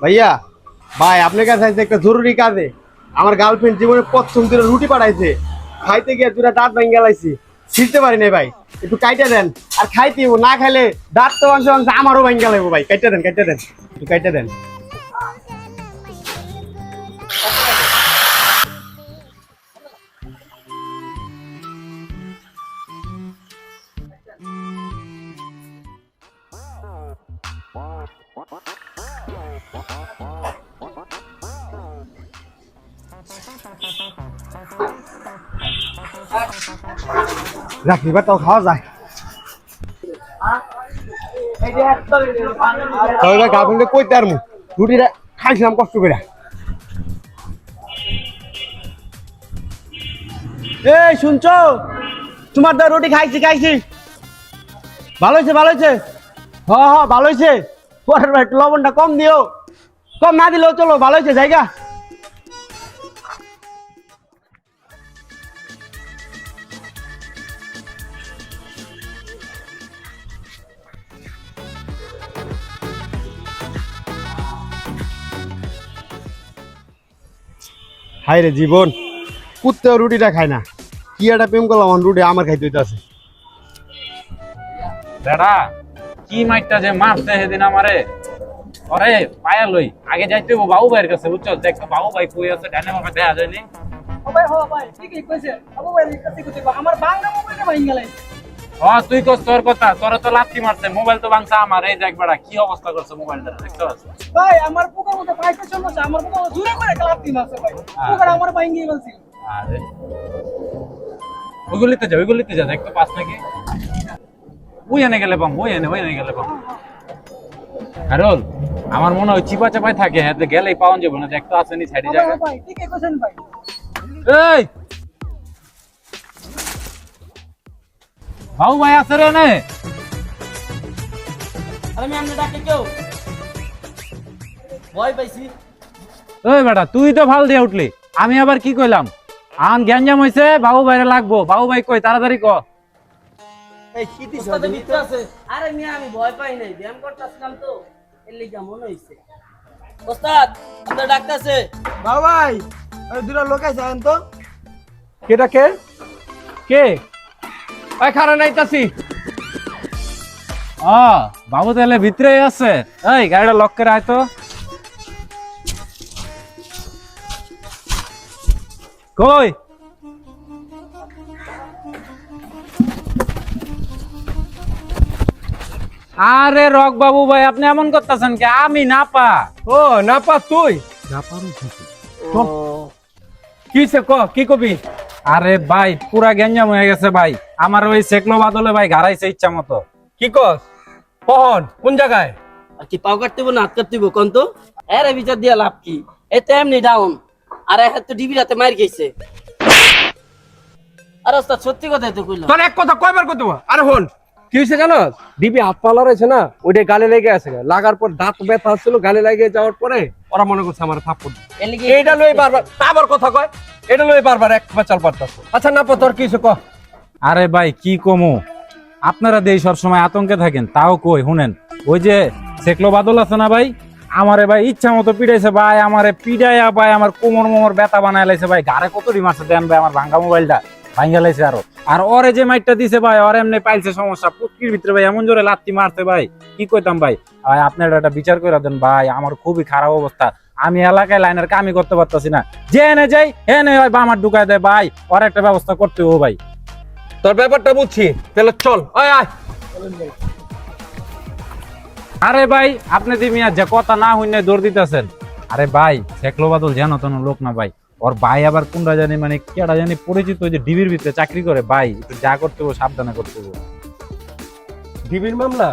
ভাইয়া ভাই আপনার কাছে আছে একটা জরুরি কাজে আমার গার্লফ্রেন্ড জীবনে প্রথম দিনে রুটি পাঠাইছে খাইতে গিয়ে দুটা দাঁত ভেঙে গেলাইছি ছিঁড়তে পারি না ভাই একটু কাইটা দেন আর খাইতে না খাইলে দাঁত তো অংশ অংশ আমারও ভেঙে গেলাইবো ভাই কাইটা দেন কাইটা দেন একটু কাইটা দেন রাখি বা তো খাওয়া যায় তবে ভাই গার্লফ্রেন্ডে কইতে আর রুটিটা খাইছিলাম কষ্ট করে এই শুনছো তোমার তো রুটি খাইছি খাইছি ভালো হয়েছে ভালো হয়েছে হ হ ভালো হয়েছে পরের বার লবণটা কম দিও। কম না দিলেও চলো, ভালো হয়েছে, জায়গা। হাই রে জীবন, কুত্তেও রুটিটা খায় না। কি একটা প্রেম করলাম রুটি আমার খাইতে হইতাছে। দাদা কি মাইটটা যে মারছে সেদিন আমারে? অরে পায়া লই। আগে যাইতে হইবো বাবু ভাইয়ের কাছে বুঝছ? দেখ বাবু ভাই কই আছে ডানে মামা দেখা যায়নি। ভাই হো ভাই ঠিকই কইছে। আবু ভাই কাছে কইছে আমার বাংলা মোবাইলে ভাই গেলাই হ তুই কস তোর কথা তোর তো লাথি মারছে মোবাইল তো ভাঙছে আমার। এই দেখ বেড়া কি অবস্থা করছে মোবাইলটা দেখতে পাচ্ছ ভাই আমার পুকুর মধ্যে পাইপের সমস্যা আমার পুকুর জুড়ে করে ক্লাব টিম আছে ভাই। পুকুর আমার ভাই বলছিল আরে। ওইগুলিতে যা ওইগুলিতে যা দেখতে পাস নাকি। ওই এনে গেলে পাম ওই এনে ওই এনে গেলে পাম। আমার মনে হয় চিপা চাপাই থাকে হ্যাঁ গেলেই পাওয়া যাবে না দেখতে আসেনি সাইডে ঠিকই এই! বাবু ভাই আছে রে নে আরে আমি আমনে ডাকে কেউ? ভয় পাইছি। ওই বেটা তুই তো ভালো দিয়ে উঠলি। আমি আবার কি কইলাম? আন গ্যাঞ্জাম হইছে বাবু ভাইরে লাগবো। বাবু ভাই কই তাড়াতাড়ি ক। এই কি দিছ মিত্র আছে। আরে মিয়া আমি ভয় পাই নাই। ব্যায়াম করতেছিলাম তো। এর লিগা মনে হইছে। ওস্তাদ আপনার ওই দুটো লোক আছে আন তো। কেটা কে? কে? ওই খারা নাইতাছি ও বাবু তাহলে ভিতরে আছে। এই গাড়িটা লক করে আয় তো। কই? আরে রক বাবু ভাই আপনি এমন করতেছেন কি? আমি না পা ও না পা তুই? না পারু কি সে ক কি কবি? আরে ভাই পুরা গ্যাঞ্জাম হয়ে গেছে ভাই। আমার ওই সেকলো বাদলে ভাই ঘাড়াইছে ইচ্ছা মতো। কি কস? কহন কোন জায়গায়? আর কি পাও কাটতে না হাত কাটতে কোন তো? এর বিচার দিয়া লাভ কি? এই তো এমনি ডাউন আর এক তো ডিবি রাতে মার গেছে আর ওস্তাদ সত্যি কথাই তো কইলাম তোর এক কথা কয়বার করতে আরে হন কি হয়েছে জানো দিবি হাত পালা রয়েছে না? ওইটা গালে লেগে আছে লাগার পর দাঁত ব্যথা হচ্ছিল গালে লেগে যাওয়ার পরে ওরা মনে করছে আমার থাপ্পড়। এইটা লই বারবার আবার কথা কয়? এটা লই বারবার এক বাচাল পারতাছ আচ্ছা না পা তোর কি ক। আরে ভাই কি কমু? আপনারা দেই সবসময় আতঙ্কে থাকেন তাও কই? শুনেন ওই যে সেকলো বাদল আছে না ভাই? আমারে ভাই ইচ্ছা মতো পিড়াইছে ভাই আমারে পিড়াইয়া ভাই আমার কোমর মোমর ব্যথা বানায় লাইছে ভাই। গাড়ে কত মারছে দেন ভাই আমার ভাঙ্গা মোবাইলটা। ভাঙ্গা লাইছে আরও। আর ওরে যে মাইটটা দিছে ভাই ওর এমনি পাইছে সমস্যা। পুটকির ভিতরে ভাই এমন জোরে লাত্তি মারছে ভাই। কি কইতাম ভাই? ভাই আপনার একটা বিচার করে দেন ভাই আমার খুবই খারাপ অবস্থা। আমি এলাকায় লাইনের কামই করতে পারতাছি না। যে এনে যাই এনে ভাই বামার ঢুকায় দেয় ভাই ওর একটা ব্যবস্থা করতে হবে ভাই। তোর ব্যাপারটা বুঝছি তাহলে চল আয় আয়। আরে ভাই আপনি যে মিয়া যে কথা না হইনে দৌড় দিতেছেন। আরে ভাই শেখলো বাদল জানো তো লোক না ভাই। ওর ভাই আবার কোনটা জানি মানে কেটা জানি পরিচিত যে ডিবির ভিতরে চাকরি করে। ভাই একটু যা করতে হবে সাবধানে করতে হবে। ডিবির মামলা?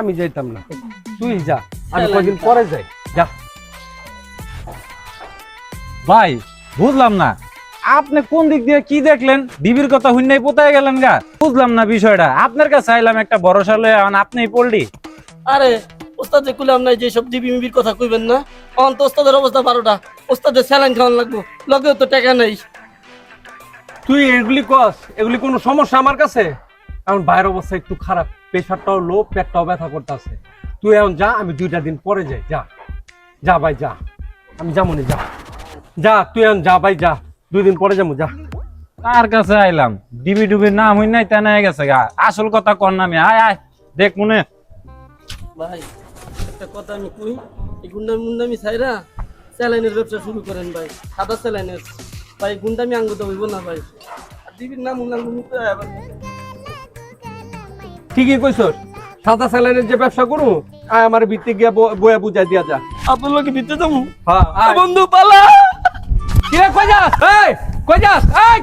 আমি যাইতাম না। তুই যা আমি কদিন পরে যাই। যা। ভাই বুঝলাম না। আপনি কোন দিক দিয়ে কি দেখলেন? ডিবির কথা হইনাই পোতায় গেলেন গা। বুঝলাম না বিষয়টা। আপনার কাছে আইলাম একটা ভরসা লয়ে এখন আপনিই পড়লি আরে ওস্তাদ যে কইলাম না যে সব ডিবি মিবির কথা কইবেন না? অন তো ওস্তাদের অবস্থা বারোটা ওস্তাদের স্যালাইন খাওয়ান লাগবো। লগেও তো টাকা নেই। তুই এগুলি কস এগুলি কোনো সমস্যা আমার কাছে? কারণ বাইরের অবস্থা একটু খারাপ প্রেশারটাও লো পেটটাও ব্যথা করতেছে। তুই এখন যা আমি দুইটা দিন পরে যাই যা। যা ভাই যা। আমি যাব নি যা। যা তুই এখন যা ভাই যা। দুই দিন পরে যাব যা। কার কাছে আইলাম? ডিবি ডুবির নাম হই নাই তেনা হয়ে গেছে গা। আসল কথা কর নামি আয় আয় দেখ মনে। ভাই একটা কথা আমি কই এই গুন্ডামি মুন্ডামি ছাইরা স্যালাইনের ব্যবসা শুরু করেন ভাই সাদা স্যালাইনের। ভাই গুন্ডামি আঙ্গুতে হইব না ভাই। আর দিবির নাম ঠিকই কইছ সাদা স্যালাইনের যে ব্যবসা করু আয় আমার ভিত্তি গিয়া ব- বয়া বুঝাই দিয়া যা। আপনার লোকে দিতে যাব হ্যাঁ বন্ধু পালা। কিরে কই যাস? এই কই যাস? এই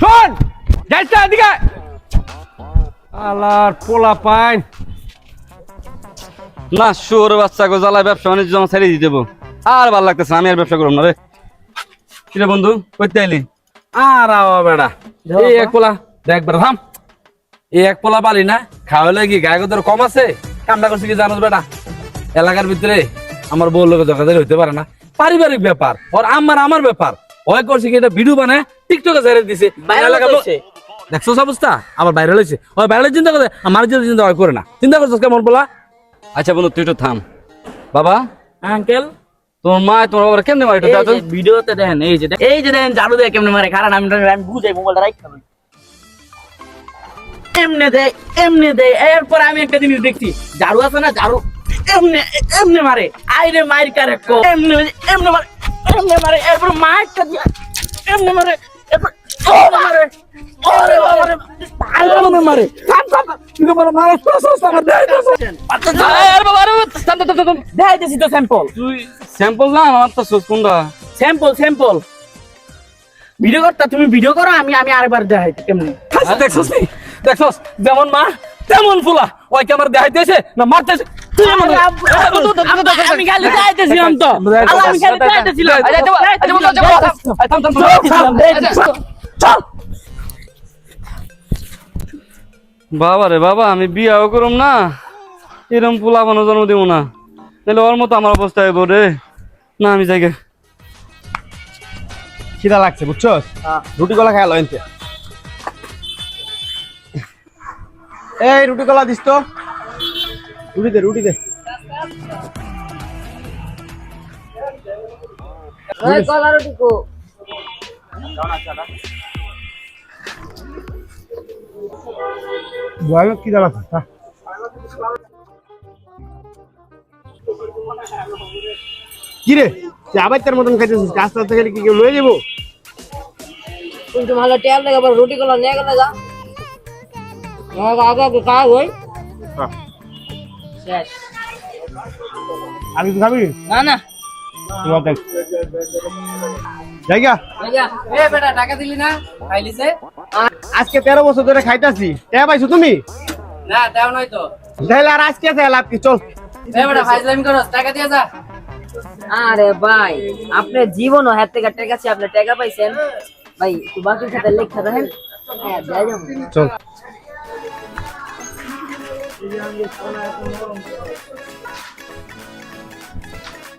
শোন যাইস না এদিকে আলার পোলা পাইন। না শুয়োর বাচ্চা গো জ্বালায় ব্যবসা বাণিজ্য জমা ছেড়ে দিয়ে দেবো। আর ভালো লাগতেছে আমি আর ব্যবসা করব না রে। কিরে বন্ধু করতে আইলি আর আওয়া বেড়া এই এক পোলা দেখ বেড়া থাম। এই এক পোলা পালি না খাওয়ালে কি গায়ে তোর কম আছে? কামটা করছি কি জানোস বেটা এলাকার ভিতরে আমার বউ লোক যোগাযোগ হইতে পারে না। পারিবারিক ব্যাপার ওর আমার আমার ব্যাপার। ওই করছে কি এটা ভিডিও বানায় টিকটকে ছেড়ে দিছে। দেখছ অবস্থা? আবার বাইরে হয়েছে ওই বাইরে চিন্তা করে আমার যদি চিন্তা হয় করে না। চিন্তা করছিস কেমন বলা আচ্ছা বন্ধু তুই একটু থাম। বাবা? আঙ্কেল? তোমার মা তোমার বাবার কেমনে মারি এই যে ভিডিওতে দেখেন এই যে এই যে দেখেন জাদু দিয়ে কেমনে মারে কারণ আমি আমি বুঝাই মোবাইলটা হবে এমনে দে এমনে দে এরপর আমি একটা জিনিস দেখছি ঝাড়ু আছে না ঝাড়ু। এমনে এমনে মারে? আইরে মাইর কারে কো। এমনে এমনে মারে এমনে মারে? এরপর মাইরটা দিয়া এমনে মারে? এরপর এমনে মারে? ওরে বাবা রে মারে? মানে সস সস দিছি তো স্যাম্পল তুই স্যাম্পল না আমার তো সোচ কোনটা স্যাম্পল স্যাম্পল ভিডিও করতা তুমি ভিডিও করো আমি আমি আরেকবার দেখাই কেমনি দেখছস নি দেখছস যেমন মা তেমন ফুলা ওই কে দেখাইতেছে না মারতেছে আমি গালি দেখাইতেছিলাম বাবা রে বাবা আমি বিয়াও করুম না। এরম পোলা বানো জন্ম দিব না। তাহলে ওর মতো আমার অবস্থা হইব রে। না আমি যাই খিদা লাগছে বুঝছ? রুটি কলা খাই লইনতে এই রুটি কলা দিস তো। রুটি দে রুটি দে। বয়ামে কি। জানা আছে কি রে? তুই আবার তার মতন খাইতেছিস? আস্তে আস্তে খেলে কি কেউ লয়ে যাব? কিন্তু ভালো টেয়ার লাগে আবার রুটি গুলো নিয়ে গেলে যা। আগে আগে কাজ হই শেষ। আমি কি খাবি? না না। তোমার দেখ জায়গা। এ বেটা টাকা দিলি না? খাইলিছে? আজকে তেরো বছর ধরে খাইতাছি। টেয়া পাইছো তুমি? না দেও নাই তো। তাহলে আর আজকে আছে লাভ কি? চল। এ বেটা ফাইজলামি করস টাকা দিয়ে যা। আরে ভাই আপনি জীবন হাত থেকে টাকা আছে আপনি টাকা পাইছেন। ভাই একটু বাকি খাতে লেখা দেখেন হ্যাঁ দেয় যাব। চল।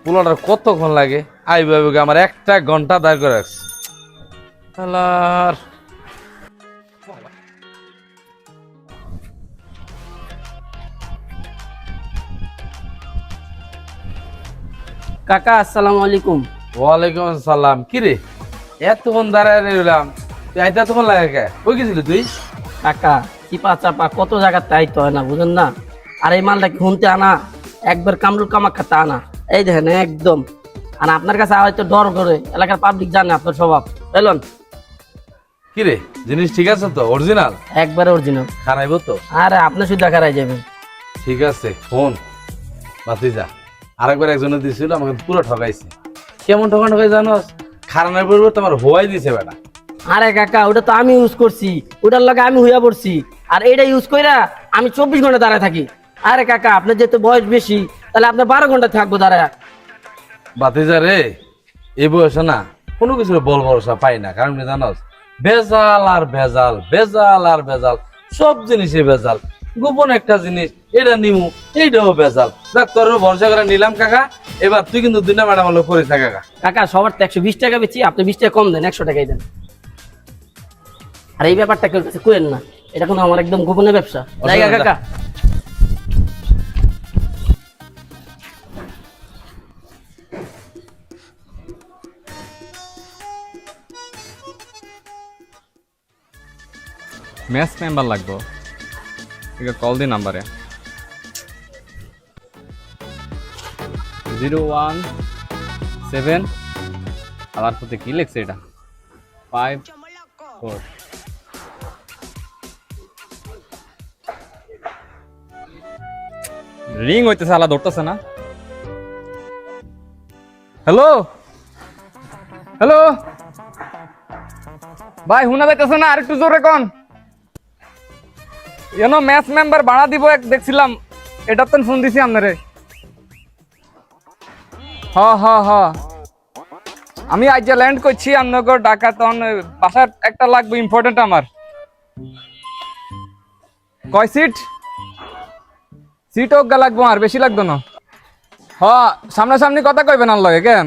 পোলাটার কতক্ষণ লাগে? আইবে আইবে আমার একটা ঘণ্টা দাঁড় করে রাখছে। কাকা আসসালামু আলাইকুম। ওয়ালাইকুম আসসালাম। কি রে? এতক্ষণ দাঁড়ায় রইলাম। তুই আইতে এতক্ষণ লাগে কে? কই গেছিলি তুই? কাকা চিপা চাপা কত জায়গার তাই তো হয় না বুঝেন না? আর এই মালটা খুনতে আনা একবার কামরুল কামাখ্যাতে আনা। এই দেখেন একদম। আর আপনার কাছে হয়তো ডর করে এলাকার পাবলিক জানে আপনার স্বভাব। এলন? কি রে জিনিস ঠিক আছে তো? অরিজিনাল একবারে অরিজিনাল খারাইব তো? আরে আপনি শুধু দেখারাই যাবেন। ঠিক আছে ফোন। বাতি যা আরেকবার একজনে দিছিল আমাকে পুরো ঠকাইছে। কেমন ঠকান ঠকাই জানোস খারানোর পরিবর্তে আমার হোয়াই দিছে বেটা। আরে কাকা ওটা তো আমি ইউজ করছি। ওটার লগে আমি হইয়া পড়ছি। আর এইটা ইউজ কইরা আমি চব্বিশ ঘণ্টা দাঁড়ায় থাকি। আরে কাকা আপনার যেহেতু বয়স বেশি তাহলে আপনার বারো ঘণ্টা থাকব দাঁড়ায়। বাতিজা রে এই বয়সে না কোনো কিছু বল ভরসা পাই না কারণ কি জানোস? ভেজাল আর ভেজাল ভেজাল আর ভেজাল সব জিনিসে ভেজাল। গোপন একটা জিনিস এটা নিমু এইটাও ভেজাল। দেখ তোর ভরসা করে নিলাম কাকা এবার তুই কিন্তু দুইটা ম্যাডাম হলো করিস না কাকা। কাকা সবার তো একশো বিশ টাকা বেচি আপনি বিশ টাকা কম দেন একশো টাকাই দেন। আর এই ব্যাপারটা কেউ কাছে করেন না এটা কোনো আমার একদম গোপনীয় ব্যবসা। জায়গা কাকা ম্যাচ মেম্বার লাগবো। ঠিক কল দি নাম্বারে। Zero one seven. আবার প্রতি কি লিখছে এটা? Five four. রিং হইতেছে, আলা ধরতেছে না। হ্যালো? হ্যালো? ভাই হুনা যাইতেছে না আর একটু জোরে কোন। ইউনো ম্যাচ মেম্বার ভাড়া দিব এক, দেখছিলাম। এটা তো ফোন দিছি আপনারে। হ হ হ। আমি আজ ল্যান্ড করছি আপনাকে ডাকা তখন বাসার একটা লাগবে ইম্পর্টেন্ট আমার। কয় সিট সিট হোক গা লাগবো আর, বেশি লাগতো না। হ, সামনাসামনি কথা কইবেন আর লগে কেন?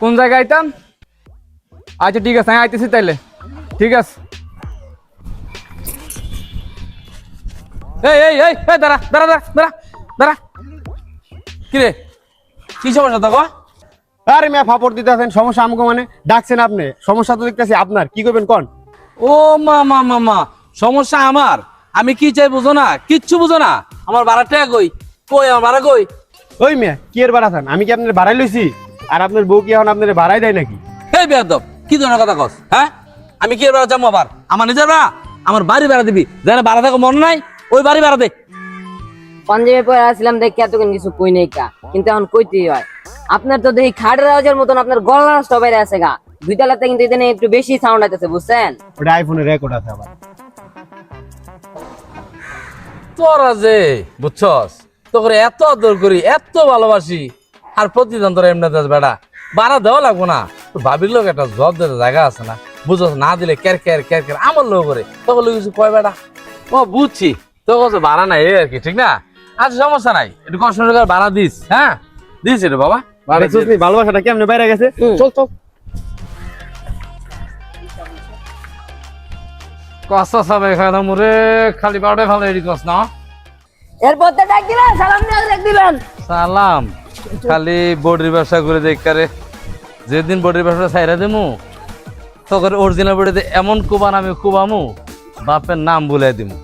কোন জায়গায় আইতাম? আচ্ছা ঠিক আছে হ্যাঁ আইতেছি তাইলে। ঠিক আছে। এই এই এই এই দাঁড়া দাঁড়া দাঁড়া দাঁড়া দাঁড়া। কি কি সমস্যা তো গো? আরে মিয়া ফাপড় দিতে সমস্যা আমাকে মানে ডাকছেন আপনি। সমস্যা তো দেখতেছি আপনার কি করবেন কোন? ও মা মা মা মা সমস্যা আমার। আমি কি চাই বুঝো না? কিচ্ছু বুঝো না। আমার ভাড়া টাকা কই? কই আমার ভাড়া কই? ওই মিয়া কি এর বাড়াছেন আমি কি আপনার বাড়াই লইছি? আর আপনার বউ কি এখন আপনার বাড়াই দেয় নাকি? এই বেয়াদব কি ধরনের কথা কস হ্যাঁ? আমি কি এর ভাড়া যাব আবার? আমার নিজের ভাড়া? আমার বাড়ি ভাড়া দিবি? যেন ভাড়া থাকো মনে নাই? ওই বাড়ি ভাড়া দে। পাঞ্জাবি পরে আসলাম দেখে এতক্ষণ কিছু কই নেই কা। কিন্তু এখন কইতেই হয়। আপনার তো দেখি খাটের আওয়াজের মতন আপনার গলা আছে গা। দুইতলাতে কিন্তু এখানে একটু বেশি সাউন্ড আইতেছে বুঝছেন? ওটা আইফোনের রেকর্ড আছে আবার। তোরা যে বুঝছস? তোকে এত আদর করি এত ভালোবাসি। আর প্রতিদিন তোর এমনি দাস বেড়া। বাড়া দেওয়া লাগবো না। তোর ভাবির লোক একটা জব দিতে জায়গা আছে না। বুঝছস না দিলে ক্যার ক্যার ক্যার ক্যার আমার লোক করে তোকে লোক কিছু কয় বেড়া? ও বুঝছি। তো কত ভাড়া নাই এই আর কি ঠিক না? আচ্ছা সমস্যা নাই। একটু কষ্ট করে ভাড়া দিস হ্যাঁ? দিস এটা বাবা। ভালোবাসাটা কেমনে বাইরে গেছে? চল চল। কষ্ট সবে খাওয়া মুরে খালি বারোটায় ভালো এডি কস না? এরপর তো ডাক দিবেন সালাম দিয়ে ডাক দিবেন সালাম। খালি বডির ব্যবসা করে যেদিন বডির ব্যবসা ছাইরা দেমু তখন অরিজিনাল বডিতে এমন কুবান আমি কুবামু বাপের নাম বলে দিমু।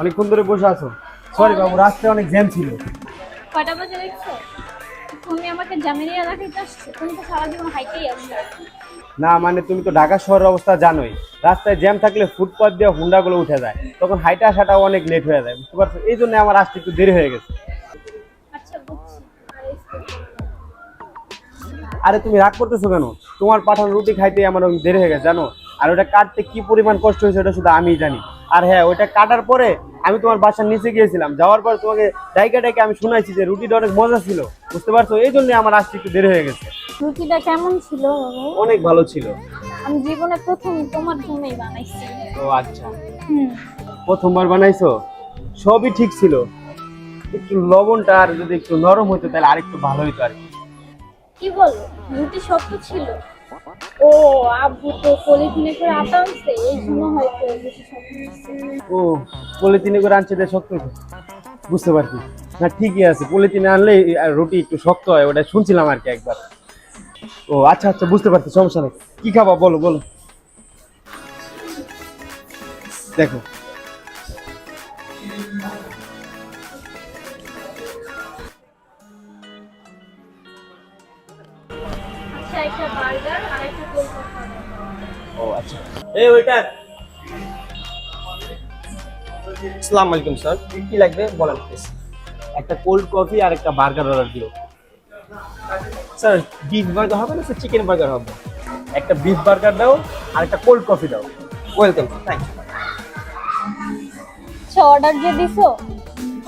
অনেকক্ষণ ধরে বসে আছো। সরি বাবু রাস্তায় অনেক জ্যাম ছিল। কয়টা বাজে দেখছ? তুমি আমাকে জামিনিয়া রাখাইতে আসছো? তুমি তো সারা জীবন হাইটেই আসছো না মানে তুমি তো ঢাকা শহরের অবস্থা জানোই। রাস্তায় জ্যাম থাকলে ফুটপাথ দিয়ে হুন্ডাগুলো উঠে যায়। তখন হাইটা আসাটাও অনেক লেট হয়ে যায় বুঝতে পারছ? এই জন্য আমার আসতে একটু দেরি হয়ে গেছে। আচ্ছা আর তুমি রাগ করতেছো কেন? তোমার পাঠানো রুটি খাইতে আমার দেরি হয়ে গেছে জানো? আর ওটা কাটতে কি পরিমাণ কষ্ট হয়েছে ওটা শুধু আমিই জানি। আর হ্যাঁ ওইটা কাটার পরে আমি তোমার বাসার নিচে গিয়েছিলাম। যাওয়ার পর তোমাকে ডাইকা ডাইকে আমি শুনাইছি যে রুটিটা অনেক মজা ছিল বুঝতে পারছ? এই জন্য আমার আসতে একটু দেরি হয়ে গেছে। রুটিটা কেমন ছিল? অনেক ভালো ছিল। আমি জীবনে প্রথম তোমার জন্যই বানাইছি। ও আচ্ছা। প্রথমবার বানাইছো? সবই ঠিক ছিল। একটু লবণটা আর যদি একটু নরম হতো তাহলে আরেকটু ভালো হতো আর কি। কি বলো? রুটি শক্ত ছিল। ও, আব্বু তো পলিথিনে করে আটা আনছে, এই হয়তো শক্ত ও, পলিথিনে করে আনছে শক্ত বুঝতে পারছি। না, ঠিকই আছে। পলিথিনে আনলে রুটি একটু শক্ত হয়, ওটা শুনছিলাম আর কি একবার। ও আচ্ছা আচ্ছা বুঝতে পারছি, সমস্যা নেই। কি খাবা, বলো বলো। দেখো এই ওইটা। আসসালামু আলাইকুম স্যার। কি লাগবে? বলেন প্লিজ একটা কোল্ড কফি আর একটা বার্গার অর্ডার দিও। স্যার বিফ বার্গার হবে না স্যার চিকেন বার্গার হবে? একটা বিফ বার্গার দাও আর একটা কোল্ড কফি দাও। ওয়েলকাম থ্যাংক ইউ আচ্ছা অর্ডার যে দিছো?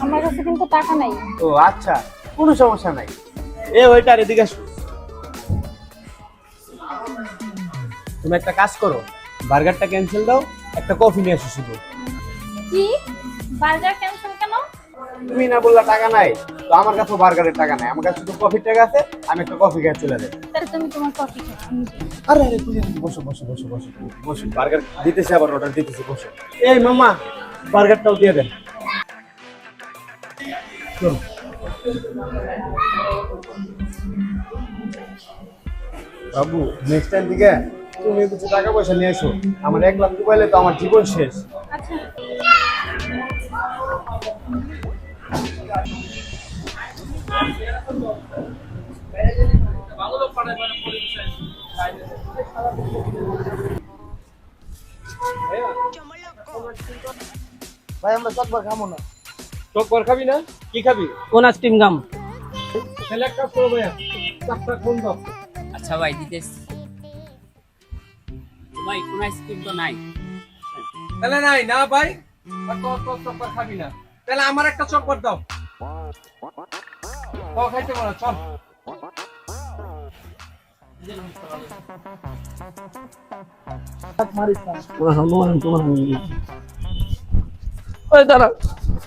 আমার কাছে কিন্তু টাকা নাই। ও আচ্ছা কোনো সমস্যা নাই। এ ওইটার এদিকে আসো। তুমি একটা কাজ করো। বার্গারটা ক্যান্সেল দাও একটা কফি নিয়ে আসো শুধু। কি? বার্গার ক্যান্সেল কেন? তুমি না বললা টাকা নাই তো আমার কাছে বার্গারের টাকা নাই। আমার কাছে শুধু কফির টাকা আছে আমি একটা কফি খেয়ে চলে যাই। তাহলে তুমি তোমার কফি খাও। আরে আরে তুই বসো বসো বসো বসো বসো। বার্গার দিতেছি আবার অর্ডার দিতেছি বসো। এই মামা বার্গারটাও দিয়ে দেন। বাবু নেক্সট টাইম থেকে তুমি কিছু টাকা পয়সা নিয়ে এসো। আমার এক লাখ পাইলে তো আমার জীবন শেষ। আচ্ছা। ভাই আমরা চকবার খাব না। চোখ বার খাবি না? কি খাবি? কোন আইসক্রিম গাম তাহলে এক কাজ করো ভাইয়া। চাপটা কোন দাও। আচ্ছা ভাই দিতেছি। ভাই কোন আইসক্রিম তো নাই। তাহলে নাই না ভাই? চকবার খাবি না। তাহলে আমার একটা চকবার দাও। তো খাইতে পারো চল। ওই দাঁড়া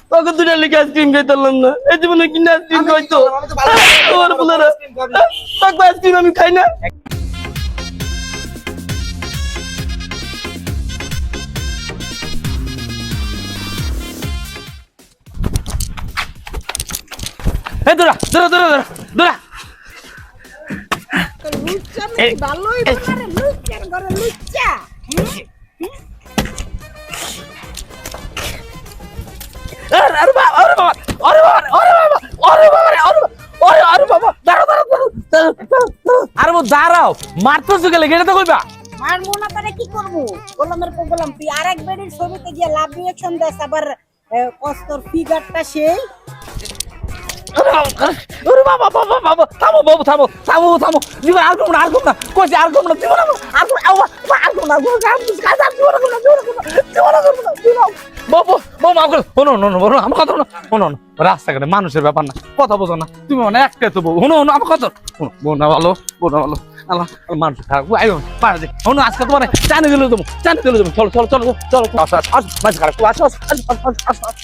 তোকে দুটা লিখে আইসক্রিম খাইতাম না। এই জীবনে কিনে আইসক্রিম খাইতো তোমার বলারা তোকে আইসক্রিম আমি খাই না। এই দৌড়া দৌড়া দৌড়া দৌড়া দৌড়া। আরে দাঁড়াও মারতেছো গেলে তো কইবা। কি করব? গোলামের পর গোলাম তুই ছবিতে গিয়ে লাভ রিয়েকশন দেস আবার কস্তর ফিগারটা সেই। আরে বাবা, বাবা বাবা থামো বাবু থামো থামো থামো। জীবন আর কম না আর কম না। কইছি আর কম না জীবন আর না, আর কম না, আর কম না জীবন না জীবন না জীবন না না। বাবু বাবু মানুষের ব্যাপার না কথা বোঝো না। তুমি মানে একটা তো বউ। শোনো শোনো আমার কথা শোনো। বোনা ভালো বোনা ভালো। আল্লাহ মানুষ খারাপ আইও পাড়া দে। শোনো আজকে তোমার চানে দিলে দেবো চানে দিলে দেবো চলো চলো চলো চলো আসো আসো আসো খারাপ আসো আসো আসো আসো।